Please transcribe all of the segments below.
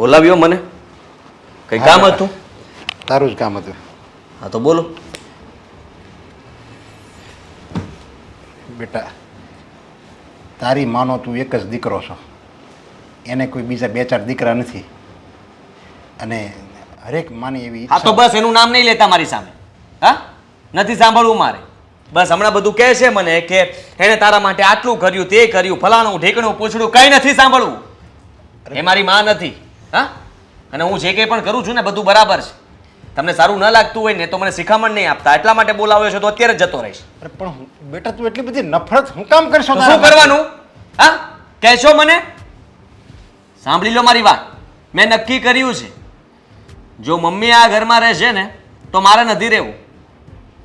બોલાવ્યો મને? કઈ કામ હતું? તારું જ કામ હતું. હા તો બોલો. બેટા તારી માનો તું એક જ દીકરો છો. એને કોઈ બીજા બે ચાર દીકરા નથી. અને હરેક માની એવી હા તો બસ એનું નામ નહીં લેતા મારી સામે. હા? નથી સાંભળવું મારે. બસ હમણાં બધું કહે છે મને કે એણે તારા માટે આટલું કર્યું તે કર્યું ફલાણું ઢેકણું પૂછડું કંઈ નથી સાંભળવું. એ મારી માં નથી. હા? અને હું જે કંઈ પણ કરું છું ને બધું બરાબર છે. તમને સારું ન લાગતું હોય ને તો મને શિખામણ નહીં આપતા. એટલા માટે બોલાવ્યો છે તો અત્યારે જ જતો રહીશ. અરે પણ હું- બેટા તું એટલી બધી નફરત હું કામ કરશો તો તારા શું કરવાનું? હા? કહેશો મને? સાંભળી લો મારી વાત. મેં નક્કી કર્યું છે. જો મમ્મી આ ઘરમાં રહેશે ને તો મારે નથી રહેવું.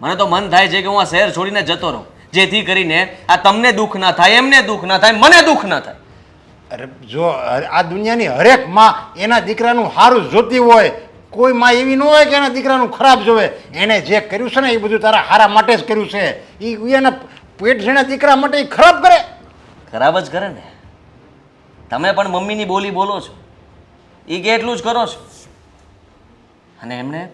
મને તો મન થાય છે કે હું આ શહેર છોડીને જતો રહું. જેથી કરીને આ તમને દુઃખ ના થાય એમને દુઃખ ના થાય મને દુઃખ ના થાય. અરે જો આ દુનિયાની હરેકમાં એના દીકરાનું સારું જોતી હોય. કોઈ માં એવી ન હોય કે એના દીકરાનું ખરાબ જોવે. એને જે કર્યું છે ને, એ બધું તારા હારા માટે જ કર્યું છે. એ એના પેટ જેના દીકરા માટે એ ખરાબ કરે. ખરાબ જ કરે ને. તમે પણ મમ્મીની બોલી બોલો છો. એ કે એટલું જ કરો છો. અને એમણે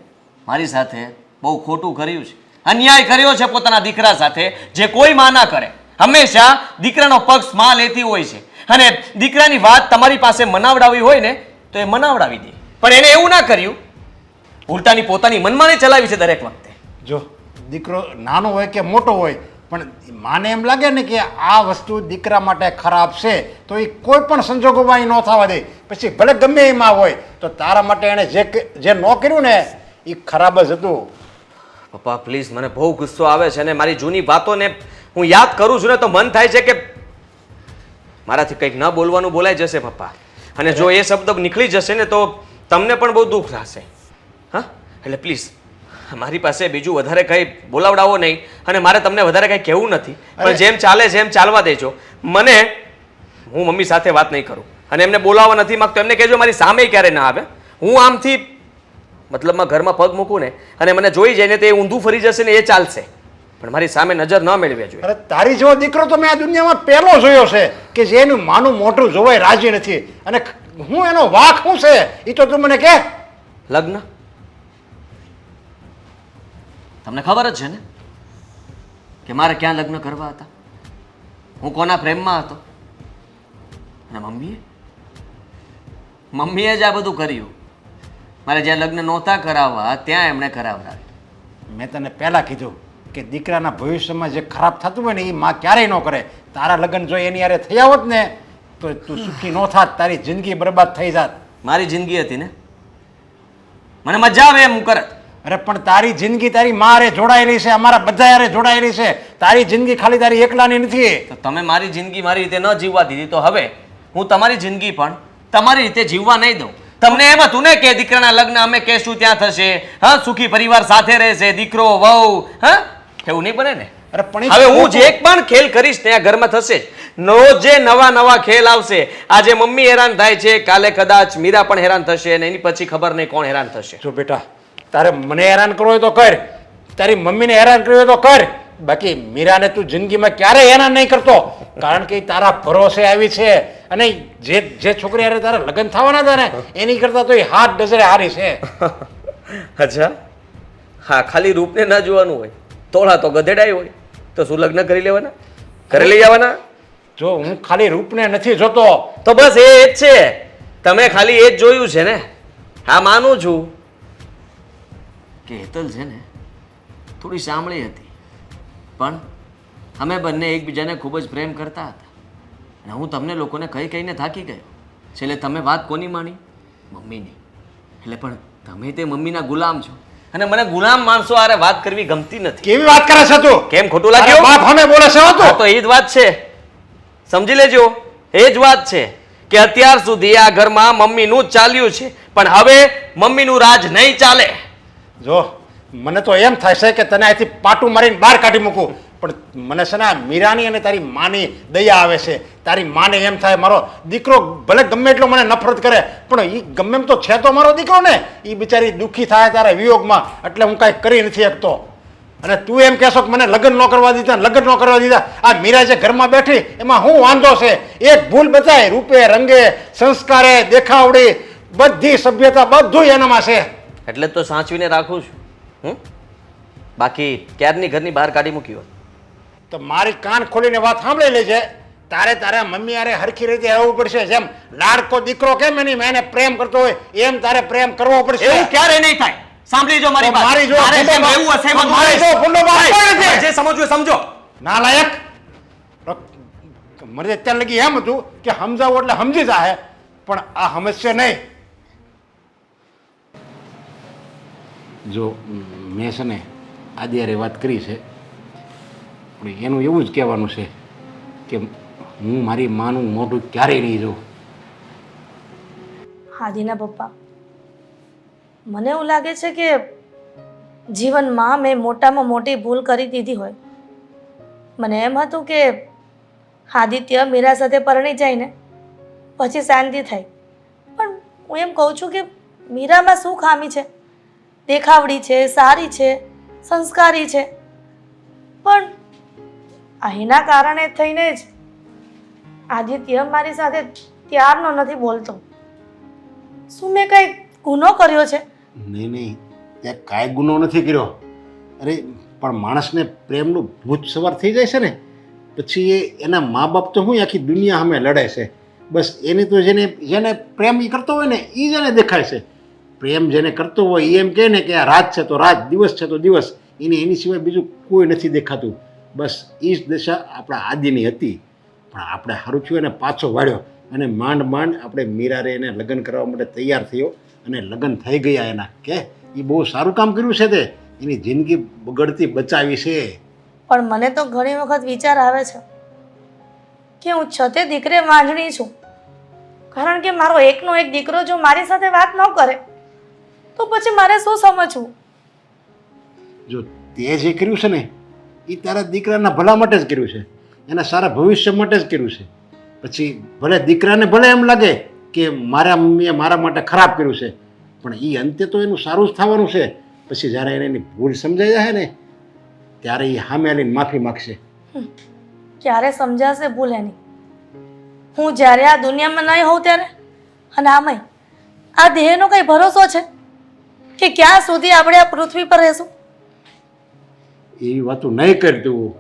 મારી સાથે બહુ ખોટું કર્યું છે. અન્યાય કર્યો છે પોતાના દીકરા સાથે, જે કોઈ માં ના કરે. હંમેશા દીકરાનો પક્ષમાં લેતી હોય છે. અને દીકરાની વાત તમારી પાસે મનાવડાવી હોય ને તો એ મનાવડાવી દે. પણ એને એવું ના કર્યું. ઉલટાની પોતાની મનમાની ચલાવી છે દરેક વખતે. જો દીકરો નાનો હોય કે મોટો હોય પણ માને એમ લાગે ને કે આ વસ્તુ દીકરા માટે ખરાબ છે તો એ કોઈ પણ સંજોગોમાં એ ન થવા દે. પછી ભલે ગમે એમાં હોય તો તારા માટે એણે જે જે ન કર્યું ને એ ખરાબ જ હતું. પપ્પા પ્લીઝ મને બહુ ગુસ્સો આવે છે અને મારી જૂની વાતોને હું યાદ કરું છું ને તો મન થાય છે કે મારાથી કંઈક ન બોલવાનું બોલાઈ જશે પપ્પા. અને જો એ શબ્દ નીકળી જશે ને તો તમને પણ બહુ દુઃખ થશે. હા? એટલે પ્લીઝ મારી પાસે બીજું વધારે કંઈ બોલાવડાવો નહીં અને મારે તમને વધારે કંઈ કહેવું નથી. પણ જેમ ચાલે છે એમ ચાલવા દેજો. મને હું મમ્મી સાથે વાત નહીં કરું. અને એમને બોલાવવા નથી માગતો. એમને કહેજો મારી સામે ક્યારે ના આવે. હું આમથી મતલબમાં ઘરમાં પગ મૂકું ને અને મને જોઈ જાય ને તે ઊંધું ફરી જશે ને એ ચાલશે. પણ મારી સામે નજર ન મેળવે જોઈએ. અરે તારી જેવો દીકરો તો મેં આ દુનિયામાં પહેલો જોયો છે કે જે એનું માનું મોટું જોવાય રાજી નથી. અને હું એનો વાક શું છે? એ તો તું મને કે. લગ્ન? તમને ખબર જ છે ને કે મારે ક્યાં લગ્ન કરવા હતા? હું કોના પ્રેમમાં હતો? અને મમ્મીએ? મમ્મીએ જ આ બધું કર્યું. મારે જ્યાં લગ્ન નહોતા કરાવવા ત્યાં એમણે કરાવડાવ્યું. મેં તને પહેલાં કીધું કે દીકરાના ભવિષ્યમાં જે ખરાબ થતું હોય ને એ માં ક્યારેય ન કરે. તારા લગ્ન જો એની યારે થયા હોત ને તો તું સુખી ન થાત તારી જિંદગી બરબાદ થઈ જાત. મારી જિંદગી હતી ને? મને મજા આવે એમ હું કરત. અરે પણ તારી જિંદગી તારી મા હારે જોડાયેલી છે અમારા બધા હારે જોડાયેલી છે. તારી જિંદગી ખાલી તારી એકલાની નથી. તો તમે મારી જિંદગી મારી રીતે ન જીવવા દીધી તો હવે હું તમારી જિંદગી પણ તમારી રીતે જીવવા નહીં દઉં. તમને એમ હતું ને કે દીકરાના લગ્ન અમે કહેશું ત્યાં થશે. હા સુખી પરિવાર સાથે રહેશે દીકરો વહુ હા? એવું નહીં બને ને? અરે પણ હવે હું જે પણ ખેલ કરીશ ને આ ઘરમાં થશે. નો રોજે નવા નવા ખેલ આવશે. આજે મમ્મી હેરાન થાય છે કાલે કદાચ મીરા પણ હેરાન થશે અને એની પછી ખબર નહીં કોણ હેરાન થશે. જો બેટા તારે મને હેરાન કરવો હોય તો કર. તારી મમ્મીને હેરાન કરવી હોય તો કર. બાકી મીરાને તું જિંદગીમાં ક્યારેય હેરાન નહીં કરતો? કારણ કે તારા ભરોસે આવી છે અને જે જે છોકરી હારે તારા લગ્ન થવાના હતા ને એની કરતાં તો એ હાથ ડઝરે હારી છે. અચ્છા. હા ખાલી રૂપને ના જોવાનું હોય. તોળા તો ગધેડાય હોય. તો શું લગ્ન કરી લેવાના? ઘરે લઈ જવાના? જો હું ખાલી રૂપને નથી જોતો. તો બસ એ જ છે. તમે ખાલી એ જ જોયું છે ને? હા માનું છું. કે હેતલ છે ને થોડી સાંભળી હતી. પણ અમે બંને એકબીજાને ખૂબ જ પ્રેમ કરતા હતા. અને હું તમને લોકોને કહી કહીને થાકી ગયો. છેલ્લે તમે વાત કોની માણી? મમ્મીની. એટલે પણ તમે તે મમ્મીના ગુલામ છો. અને મને ગુલામ માણસો આરે વાત કરવી ગમતી નથી. કેવી વાત કરે છે તું? કેમ ખોટું લાગ્યું? બાપ અમે બોલે છે તું. તો એ જ વાત છે. સમજી લેજો. એ જ વાત છે કે અત્યાર સુધી આ ઘરમાં મમ્મીનું જ ચાલ્યું છે પણ હવે મમ્મીનું રાજ નહીં ચાલે. જો મને તો એમ થાય છે કે તને અહીંથી પાટું મારીને બહાર કાઢી મૂકું. પણ મને છે ને આ મીરાની અને તારી માની દયા આવે છે. તારી માને એમ થાય મારો દીકરો ભલે ગમે એટલો મને નફરત કરે, પણ એ ગમે એમ તો છે તો મારો દીકરો ને. એ બિચારી દુઃખી થાય તારા વિયોગમાં, એટલે હું કાંઈ કરી નથી શકતો. અને તું એમ કહેશો કે મને લગ્ન ન કરવા દીધા, લગ્ન ન કરવા દીધા. આ મીરા જે ઘરમાં બેઠી, એમાં શું વાંધો છે? એક ભૂલ બતાય રૂપે, રંગે, સંસ્કારે, દેખાવડી, બધી સભ્યતા બધું એનામાં છે. એટલે તો સાચવીને રાખું છું. હમ? બાકી ક્યારની ઘરની બહાર કાઢી મૂકી હોત તો મારી કાન ખોલીને વાત સાંભળી લેજે. તારે તારા મમ્મી અરે હરખી રીતે રહેવું પડશે. જેમ લાડકો દીકરો કેમ એની મેને પ્રેમ કરતો હોય એમ તારે પ્રેમ કરવો પડશે. એવું ક્યારે નહીં થાય? સાંભળી જો મારી વાત. મારી જો તારે જેમ બાપ- હશે એમ જ કોઈ નથી. જે સમજવું સમજો. ના લાયક મને અત્યારે લગી એમ હતું કે સમજાવું એટલે સમજી જાહે પણ આ સમજશે નહીં. જો મેં છે ને આદિયારે વાત કરી છે. પણ એનું એવું જ કહેવાનું છે કે હું મારી માનું મોઢું ક્યારેય નહીં જોઉં. હાદીના પપ્પા, મને એવું લાગે છે કે જીવનમાં મેં મોટામાં મોટી ભૂલ કરી દીધી હોય. મને એમ હતું કે આદિત્ય મીરા સાથે પરણી જાય ને પછી શાંતિ થાય. પણ હું એમ કહું છું કે મીરામાં શું ખામી છે? દેખાવડી છે, સારી છે, સંસ્કારી છે. પણ અહીંના કારણે થઈને જ આદિત્ય મારી સાથે ત્યારનો નથી બોલતો. શું મેં કઈ ગુનો કર્યો છે? નહીં નહીં. ત્યાં કાંઈ ગુનો નથી કર્યો. અરે, પણ માણસને પ્રેમનું ભૂત સવાર થઈ જાય છે ને, પછી એ એના મા બાપ તો હું આખી દુનિયા સામે લડે છે. બસ એની તો જેને જેને પ્રેમ એ કરતો હોય ને એ જેને દેખાય છે. પ્રેમ જેને કરતો હોય એ એમ કહે ને કે આ રાત છે તો રાત, દિવસ છે તો દિવસ. એને, એની સિવાય બીજું કોઈ નથી દેખાતું. બસ એ જ દશા આપણા આદિની હતી. પણ આપણે સારું થયું એને પાછો વાળ્યો અને માંડ માંડ આપણે મીરારે એને લગ્ન કરવા માટે તૈયાર થયો અને લગ્ન થઈ ગયા એના. કે એ બહુ સારું કામ કર્યું છે તે. એની જિંદગી બગડતી બચાવી છે. પણ મને તો ઘણી વખત વિચાર આવે છે કે હું છતે દીકરે માંડણી છું. કારણ કે મારો એકનો એક દીકરો જો મારી સાથે વાત ન કરે તો પછી મારે શું સમજવું? જો તે જે કર્યું છે ને એ તારા દીકરાના ભલા માટે જ કર્યું છે. એના સારા ભવિષ્ય માટે જ કર્યું છે. પછી ભલે દીકરાને ભલે એમ લાગે કે મારા મમ્મીએ મારા માટે ખરાબ કર્યું છે, પણ એ અંતે તો એનું સારું જ થવાનું છે. પછી જ્યારે એને એની ભૂલ સમજાઈ જાય ને, ત્યારે એ સામે આવીને માફી માગશે. ક્યારે સમજાશે ભૂલ એની? હું જ્યારે આ દુનિયામાં નહીં હોઉં ત્યારે? અને આમાંય આ દેહનો કંઈ ભરોસો છે? કે ક્યાં સુધી આપણે આ પૃથ્વી પર રહેશું? એવી વાતો નહીં કરી દેવું.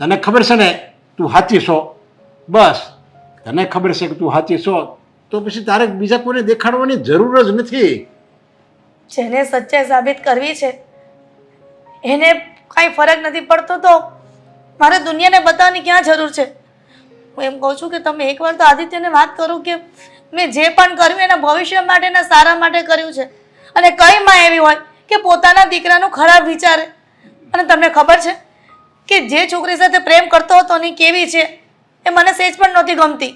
તને ખબર છે ને, તું સાચી છો. બસ, તને ખબર છે કે તું સાચી છો, તો પછી તારે બીજા કોઈને દેખાડવાની જરૂર જ નથી. જેને સચ્ચાઈ સાબિત કરવી છે, એને કાંઈ ફરક નથી પડતો તો મારે દુનિયાને બતાવવાની ક્યાં જરૂર છે? હું એમ કહું છું કે તમે એકવાર તો આદિત્યને વાત કરો કે મેં જે પણ કર્યું એના ભવિષ્ય માટે એના સારા માટે કર્યું છે. અને કઈ માં એવી હોય કે પોતાના દીકરાનું ખરાબ વિચારે? અને તમને ખબર છે કે જે છોકરી સાથે પ્રેમ કરતો હતો ને કેવી છે એ મને સેજ પણ નહોતી ગમતી.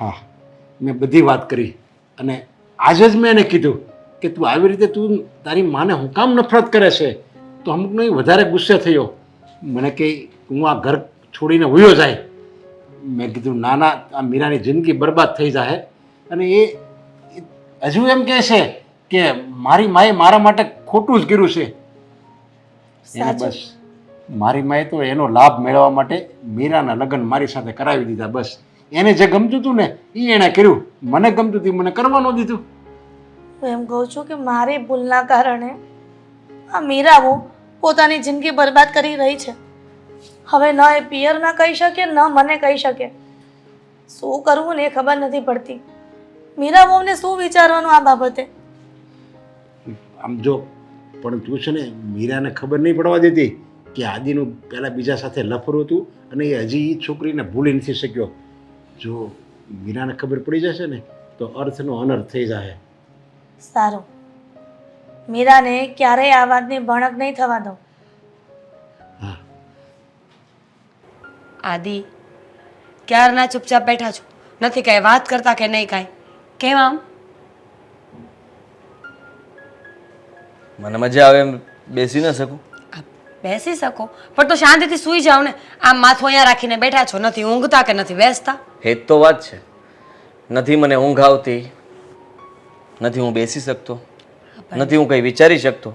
હા, મેં બધી વાત કરી અને આજે જ મેં એને કીધું કે તું આવી રીતે તું તારી માને હું કામ નફરત કરે છે તો અમુકનો વધારે ગુસ્સે થયો. મને કે હું આ ઘર છોડીને ઉયો જાય. મેં કીધું, ના ના, આ મીરાની જિંદગી બરબાદ થઈ જાય અને એ હજુ એમ કહે છે કે મારી માએ મારા માટે ખોટું જ કર્યું છે. એને બસ મારી માએ તો એનો લાભ મેળવવા માટે મીરાના લગ્ન મારી સાથે કરાવી દીધા બસ. એને જે ગમતું હતું ને એ એણે કર્યું. મને ગમતું હતું મને કરવાનું દીધું. હું એમ કહું છું કે મારી ભૂલના કારણે આ મીરાઓ પોતાની જિંદગી બરબાદ કરી રહી છે. હવે ન એ પિયરના કહી શકે ન મને કહી શકે. શું કરવું ને એ ખબર નથી પડતી. મીરાઓને શું વિચારવાનું આ બાબતે? આમ જો પણ તું છે ને મીરાને ખબર નહીં પડવા દેતી કે આદિનું પહેલાં બીજા સાથે લફરું હતું અને એ હજી એ છોકરીને ભૂલી નથી શક્યો. જો મીરાને ખબર પડી જશે ને તો અર્થનો અનર્થ થઈ જાય સારું. મીરાને ક્યારેય આ વાતની ભણક નહીં થવા દઉં. હા. આદિ ક્યારના ચૂપચાપ બેઠા છો? નથી કાંઈ વાત કરતા કે નહીં કાંઈ? કેમ આમ? મને મજા આવે એમ બેસી ન શકું. બેસી શકો પણ તો શાંતિથી સૂઈ જાઓ ને. આમ માથું અહીંયા રાખીને બેઠા છો નથી ઊંઘતા કે નથી બેસતા? એ જ તો વાત છે. નથી મને ઊંઘ આવતી નથી હું બેસી શકતો નથી હું કંઈ વિચારી શકતો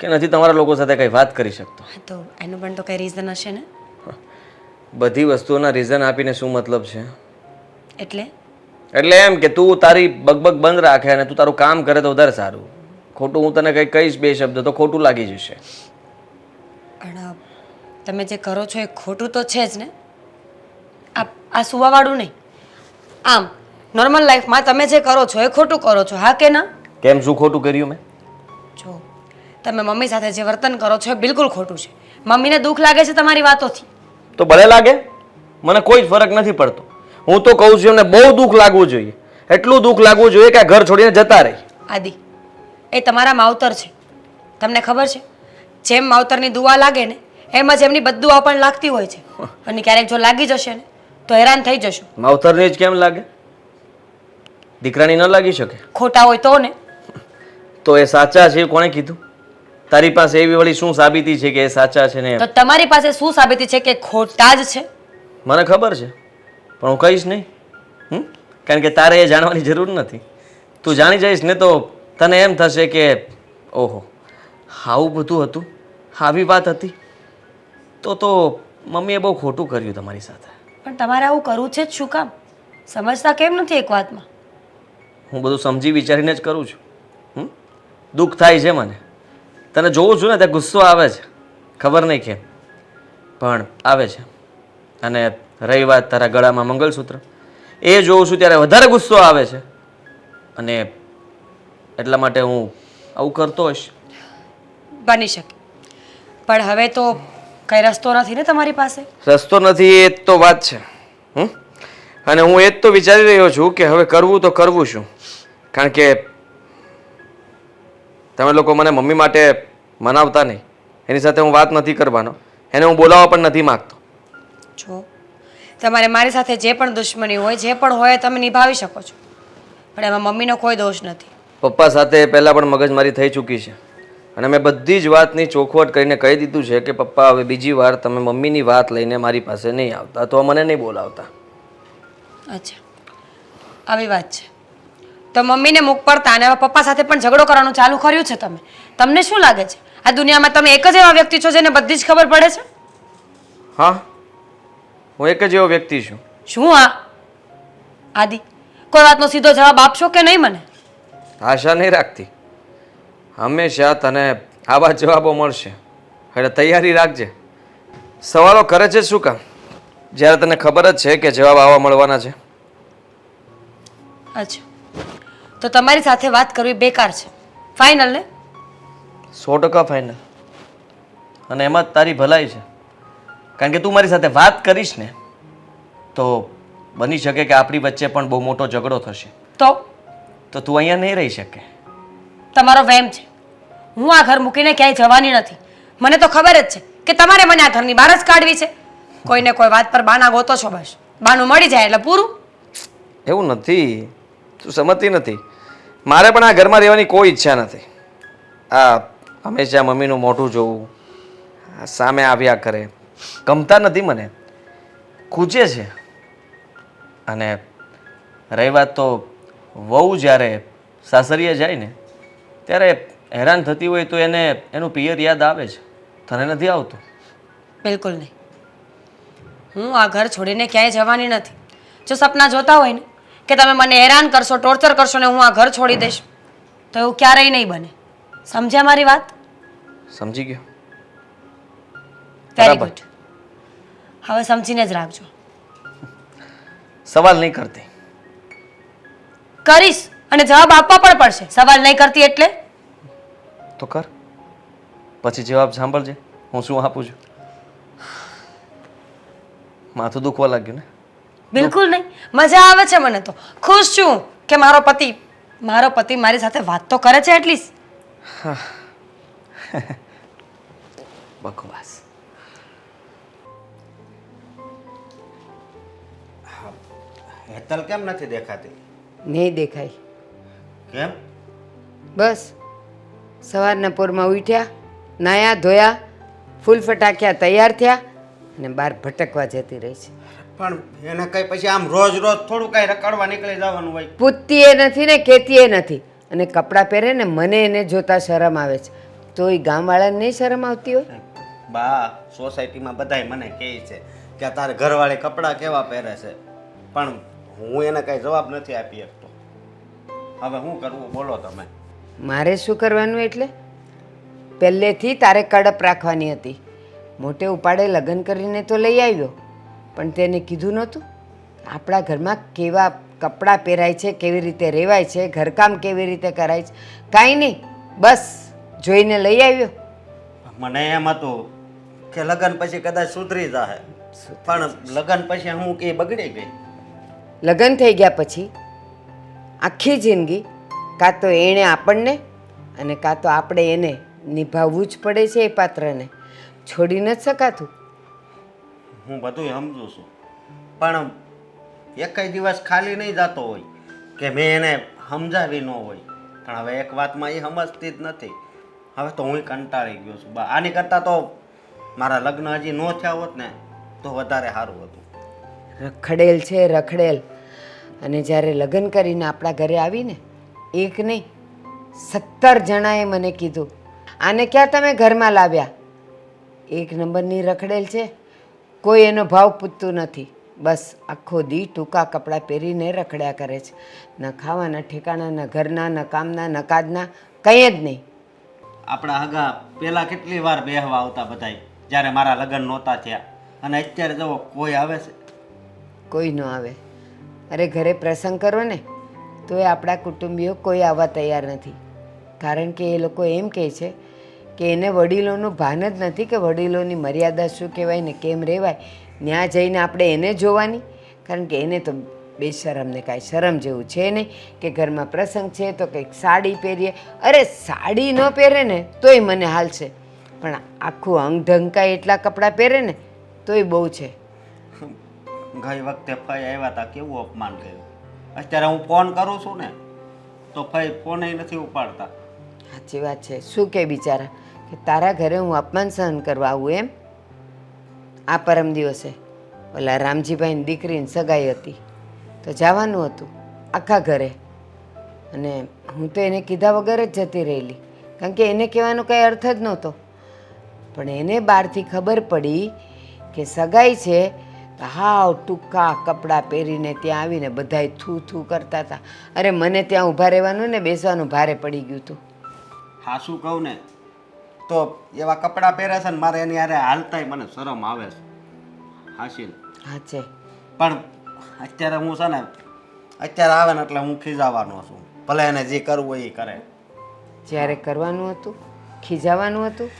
કે નથી તમારા લોકો સાથે કંઈ વાત કરી શકતો. હા, તો એનું પણ તો કંઈ રીઝન હશે ને? બધી વસ્તુઓના રીઝન આપીને શું મતલબ છે? એટલે? એટલે એમ કે તું તારી બગબગ બંધ રાખે અને તું તારું કામ કરે તો વધારે સારું. ખોટું હું તને કંઈ કહીશ બે શબ્દ તો ખોટું લાગી જશે. પણ તમે જે કરો છો એ ખોટું તો છે જ ને? આ આ સુવાવાળું નહીં. આમ નોર્મલ લાઈફમાં તમે જે કરો છો એ ખોટું કરો છો હા કે ના? કેમ શું ખોટું કર્યું મેં? જો તમે મમ્મી સાથે જે વર્તન કરો છો એ બિલકુલ ખોટું છે. મમ્મીને દુઃખ લાગે છે તમારી વાતોથી. તો ભલે લાગે મને કોઈ જ ફરક નથી પડતો. હું તો કહું છું એમને બહુ દુઃખ લાગવું જોઈએ. એટલું દુઃખ લાગવું જોઈએ કે આ ઘર છોડીને જતા રહી. આદિ એ તમારા માવતર છે. તમને ખબર છે? જેમ માવતરની દુઆ લાગે ને એમ જ એમની બધું દુઆ પણ લાગતી હોય છે. અને ક્યારેક જો લાગી જશે ને તો હેરાન થઈ જશો. માવતરને જ કેમ લાગે? દીકરાની ન લાગી શકે? ખોટા હોય તો ને. તો એ સાચા છે કોણે કીધું? તારી પાસે એવી વળી શું સાબિતી છે કે એ સાચા છે ને તો તમારી પાસે શું સાબિતી છે કે ખોટા જ છે? મને ખબર છે પણ હું કહીશ નહીં. કારણ કે તારે એ જાણવાની જરૂર નથી. તું જાણી જઈશ ને તો તને એમ થશે કે ઓહો આવું બધું હતું? આવી વાત હતી? તો તો મમ્મીએ બહુ ખોટું કર્યું તમારી સાથે. પણ તમારે આવું કરવું છે જ શું કામ? સમજતા કેમ નથી એક વાતમાં? હું બધું સમજી વિચારીને જ કરું છું. હમ? દુઃખ થાય છે મને. તને જોઉં છું ને ત્યાં ગુસ્સો આવે છે. ખબર નહીં કેમ. પણ આવે છે. અને રહી વાત તારા ગળામાં મંગલસૂત્ર એ જોઉં છું ત્યારે વધારે ગુસ્સો આવે છે. અને એટલા માટે હું આવું કરતો હોઈશ. બની શકે. પણ હવે તો કઈ રસ્તો નથી ને તમારી પાસે? રસ્તો નથી એ જ તો વાત છે. હમ? અને હું એ જ તો વિચારી રહ્યો છું કે હવે કરવું તો કરવું શું કારણ કે તમે લોકો મને મમ્મી માટે મનાવતા નહીં. એની સાથે હું વાત નથી કરવાનો. એને હું બોલાવવા પણ નથી માગતો. જો તમારે મારી સાથે જે પણ દુશ્મની હોય જે પણ હોય તમે નિભાવી શકો છો. પણ એમાં મમ્મીનો કોઈ દોષ નથી. પપ્પા સાથે પહેલાં પણ મગજમારી થઈ ચૂકી છે. અને મેં બધી જ વાતની ચોખવટ કરીને કહી દીધું છે કે પપ્પા હવે બીજી વાર તમે મમ્મીની વાત લઈને મારી પાસે નહીં આવતા તો મને નહીં બોલાવતા. અચ્છા. આવી વાત છે. તો મમ્મીને મુખ પડતા અને હવે પપ્પા સાથે પણ ઝઘડો કરવાનું ચાલુ કર્યું છે તમે. તમને શું લાગે છે? આ દુનિયામાં તમે એક જ એવા વ્યક્તિ છો જેને બધી જ ખબર પડે છે? હા. હું એક જ એવો વ્યક્તિ છું. શું આ આદિ કોઈ વાતનો સીધો જવાબ આપશો કે નહીં મને? આશા નહીં રાખતી. હંમેશા તને આવા જવાબો મળશે. એટલે તૈયારી રાખજે. સવાલો કરે છે શું કામ? જ્યારે તને ખબર જ છે કે જવાબ આવા મળવાના છે. અચ્છા. તો તમારી સાથે વાત કરવી બેકાર છે. ફાઇનલ ને? સો ટકા ફાઇનલ અને એમાં જ તારી ભલાઈ છે. કારણ કે તું મારી સાથે વાત કરીશ ને તો બની શકે કે આપણી વચ્ચે પણ બહુ મોટો ઝઘડો થશે. તો? તો તું અહીંયા નહીં રહી શકે. તમારો વહેમ છે. હું આ ઘર મૂકીને ક્યાંય જવાની નથી. મને તો ખબર જ છે કે તમારે મને આ ઘરની બહાર જ કાઢવી છે. કોઈને કોઈ વાત પર બાના ગોતો છો બસ. બાનું મળી જાય એટલે પૂરું. એવું નથી. તું સમજતી નથી. મારે પણ આ ઘરમાં રહેવાની કોઈ ઈચ્છા નથી. આ હંમેશા મમ્મીનું મોઢું જોવું સામે આવ્યા કરે ગમતા નથી મને. ખૂચે છે. અને રહી વાત તો વહુ જ્યારે સાસરીએ જાય ને ત્યારે હેરાન થતી હોય તો એને એનું પિયર યાદ આવે છે તને નથી આવતું? બિલકુલ નહીં. હું આ ઘર છોડીને ક્યાંય જવાની નથી. જો સપના જોતા હોય ને કે તમે મને હેરાન કરશો ટોર્ચર કરશો ને હું આ ઘર છોડી દઈશ તો એવું ક્યારેય નહીં બને. સમજ્યા મારી વાત? સમજી ગયો. વેરી. ગુડ હવે સમજીને જ રાખજો. સવાલ નહીં કરતી. કરીશ અને જવાબ આપવા પણ પડશે. સવાલ નહીં કરતી એટલે? તો કર. પછી જવાબ સાંભળજે. હું શું આપું છું? માથું દુખવા લાગ્યું ને? બિલકુલ નહીં. મજા આવે છે મને તો. ખુશ છું કે મારો પતિ મારો પતિ મારી સાથે વાત તો કરે છે એટલીસ્ટ. બકવાસ. હેતલ કેમ નથી દેખાતી? નહીં દેખાય. કેમ? બસ. સવારના પોરમાં ઉઠ્યા નાયા ધોયા ફૂલ ફટાક્યા તૈયાર થયા અને બહાર ભટકવા જતી રહી છે. પણ એને કઈ પછી આમ રોજ રોજ થોડું કઈ રકાડવા નીકળી જવાનું હોય? પૂતતી એ નથી ને કેતી એ નથી. અને કપડાં પહેરે ને મને એને જોતા શરમ આવે છે. તો એ ગામવાળાને નહીં શરમ આવતી હોય? બા સોસાયટીમાં બધાય મને કહે છે કે તારે ઘરવાળે કપડાં કેવા પહેરે છે? પણ હું એને કાંઈ જવાબ નથી આપી શકતો. હવે શું કરવું બોલો તમે. મારે શું કરવાનું એટલે? પહેલેથી તારે કડપ રાખવાની હતી. મોટે ઉપાડે લગ્ન કરીને તો લઈ આવ્યો પણ તેને કીધું નહોતું. આપણા ઘરમાં કેવા કપડાં પહેરાય છે કેવી રીતે રહેવાય છે ઘરકામ કેવી રીતે કરાય છે કાંઈ નહીં બસ જોઈને લઈ આવ્યો. મને એમ હતું કે લગ્ન પછી કદાચ સુધરી જાહે. પણ લગ્ન પછી હું કે બગડી ગઈ? લગ્ન થઈ ગયા પછી આખી જિંદગી કાં તો એણે આપણને અને કાં તો આપણે એને નિભાવવું જ પડે છે એ પાત્રને. છોડી નથી શકાતું. હું બધું સમજુ છું. પણ એકય દિવસ ખાલી નહીં જતો હોય કે મેં એને સમજાવી ન હોય. પણ હવે એક વાતમાં એ સમજતી જ નથી. હવે તો હું કંટાળી ગયો છું. આની કરતાં તો મારા લગ્ન હજી ન થયા હોત ને, તો વધારે સારું હતું. રખડેલ છે, રખડેલ. અને જ્યારે લગ્ન કરીને આપણા ઘરે આવીને એક નહીં, સત્તર જણાએ મને કીધું, આને ક્યાં તમે ઘરમાં લાવ્યા? એક નંબરની રખડેલ છે, કોઈ એનો ભાવ પૂછતું નથી. બસ આખો દી ટૂંકા કપડાં પહેરીને રખડ્યા કરે છે. ન ખાવાના ઠેકાણા, ન ઘરના, ન કામના, ન કાજના, કંઈ જ નહીં. આપણા હગા પહેલાં કેટલી વાર બેહવા આવતા બધાય, જ્યારે મારા લગ્ન નહોતા થયા. અને અત્યારે જુઓ કોઈ આવે છે કોઈ ન આવે. અરે ઘરે પ્રસંગ કરો ને, તો એ આપણા કુટુંબીઓ કોઈ આવવા તૈયાર નથી. કારણ કે એ લોકો એમ કહે છે કે એને વડીલોનું ભાન જ નથી કે વડીલોની મર્યાદા શું કહેવાય ને કેમ રહેવાય. ત્યાં જઈને આપણે એને જોવાની. કારણ કે એને તો બેશરમને કાંઈ શરમ જેવું છે નહીં કે ઘરમાં પ્રસંગ છે તો કંઈક સાડી પહેરીએ. અરે સાડી ન પહેરે ને તોય મને હાલશે પણ આખું અંગ ઢંકાય એટલા કપડાં પહેરે ને તોય બહુ છે. ગઈ વખતે ફઈ આવ્યા હતા કેવું અપમાન કર્યું? અત્યારે હું ફોન કરું છું ને, તો ફઈ ફોન નથી ઉપાડતા. સાચી વાત છે. શું કે બિચારા? કે તારા ઘરે હું અપમાન સહન કરવા આવું એમ? આ પરમ દિવસે. ઓલા રામજીભાઈની દીકરીની સગાઈ હતી. તો જવાનું હતું, આખા ઘરે. અને હું તો એને કીધા વગર જ જતી રહેલી. કારણ કે એને કહેવાનો કંઈ અર્થ જ નહોતો. પણ એને બહારથી ખબર પડી કે સગાઈ છે હાવ ટૂંકા કપડાં પહેરીને ત્યાં આવીને બધાય થૂ થૂ કરતા હતા અરે મને ત્યાં ઊભા રહેવાનું ને બેસવાનું ભારે પડી ગયું હતું હા શું કહું ને? તો એવા કપડાં પહેરે છે ને મારે એની હારે હાલતાય મને શરમ આવે છે. હાશીલ હા છે. પણ અત્યારે હું છે ને અત્યારે આવે ને એટલે હું ખીજાવાનો છું. ભલે એને જે કરવું હોય એ કરે. જ્યારે કરવાનું હતું ખીજાવાનું હતું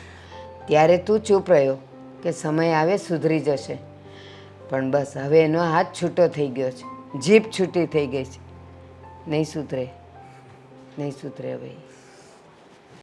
ત્યારે તું ચૂપ રહ્યો કે સમય આવે સુધરી જશે. પણ બસ હવે એનો હાથ છૂટો થઈ ગયો છે. જીભ છૂટી થઈ ગઈ છે. નહીં સુધરે. નહીં સુધરે હવે